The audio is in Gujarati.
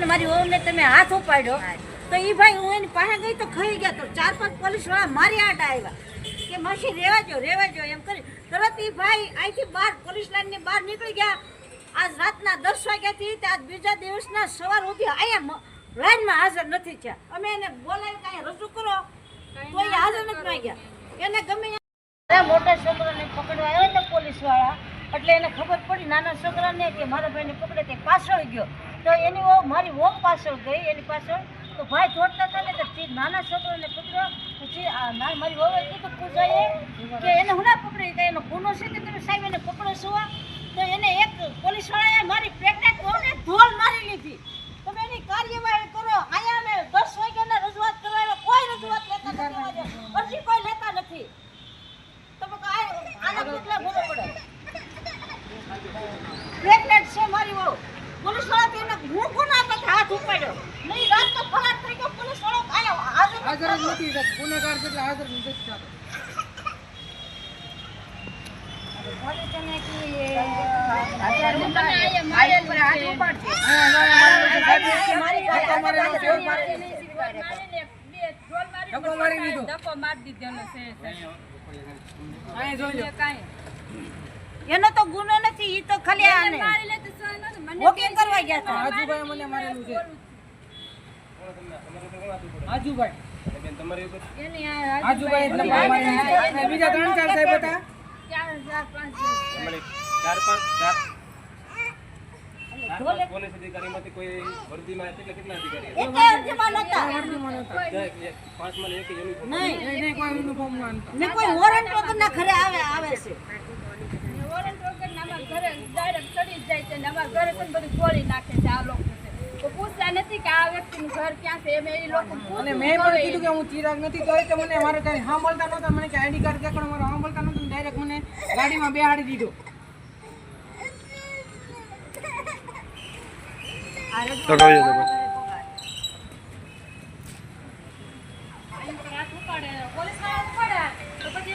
ને મારી વહુને તમે હાથ ઉપાડ્યો તો એ ભાઈ હું એની પાસે ગઈ તો ખાઈ ગયા તો ચાર પાંચ પોલીસવાળા મારી આટ આવ્યા કે માસી રહેવા જો રેવા જો એમ કરી. તરત એ ભાઈ અહીંથી બહાર પોલીસ લાઈનની બહાર નીકળી ગયા. આજ રાતના દસ વાગ્યાથી તે આજ બીજા દિવસના સવાર સુધી અહીંયા લાઈનમાં હાજર નથી થયા. અમે એને બોલાવી કાંઈ રજૂ કરો તો એ હાજર નથી માંગ્યા. એને ગમે મોટા છોકરાને પકડવા આવ્યો હતો પોલીસવાળા એટલે એને ખબર પડી નાના છોકરાને કે મારા ભાઈને પકડે તે પાછળ ગયો. તો એની મારી ઓમ પાછળ ગઈ, એની પાછળ. તો ભાઈ જોડતા હતા ને, તો નાના છોકરાને પકડ્યો પછી મારી વહુએ કીધું પૂજાએ કે એને હું ના પકડી? કે એનો ગુનો છે કે તમે સાહેબ એને પકડો છો? તો એને એક પોલીસ વાળાએ મારી પ્રેગ્નેન્ટ વહુને ધોલ મારી લીધી. તમે એની કાર્યવાહી કરો. આયા મેં દસ વાગ્યાના રજૂઆત કરવા. કોઈ રજૂઆત લેતા નથી અરજી કોઈ લેતા નથી. તમે આના કેટલા ભોગો પડે પ્રેગ્નેન્ટ છે મારી વહુ પોલીસવાળા તો એને હું કોના પાસે હાથ ઉપાડ્યો નહીં રાત તો ફરાર થઈ ગયો પોલીસ વાળો આયો હાજર જ નથી. ગુનેગાર છે એટલે હાજર નથી એને તો ગુનો નથી ઈ તો ખાલી આને. વોકિંગ કરવા ગયા હતા? આજુભાઈ મને મારેલું છે. આજુભાઈ બીજા ત્રણ ચાર સાહેબ હતા. ચાર પાંચ ચાર પાંચ ચાર. ઢોલે પોલીસ અધિકારીમાંથી કોઈ વર્દીમાં કેટલા કેટલા અધિકારી એક અરજીમાં નહોતા. હતા? એક- પાંચમાં ને એક યુનિફોર્મ નહીં. નહીં, નહીં, કોઈ યુનિફોર્મમાં નહોતા. ને કોઈ વોરંટ વગરના ઘરે આવે આવે છે. વોરંટ ઘરે direct ચડી જાય છે ને અમારા ઘરે પણ બધું ખોલી નાખે છે આ લોકો. તો પૂછતા નથી કે આ વ્યક્તિનું ઘર ક્યાં છે? એમ એ લોકો અને મેં પણ કીધું કે હું ચિરાગ નથી તોય તો મને મારે કાંઈ સાંભળતા નહોતા. મને કે આઈડી કાર્ડ દેખાડો મારે સાંભળતા નહોતું ડાયરેક્ટ મને ગાડીમાં બેહાડી દીધો. તો કહી દો પોલીસવાળા ઉપાડ્યા તો પછી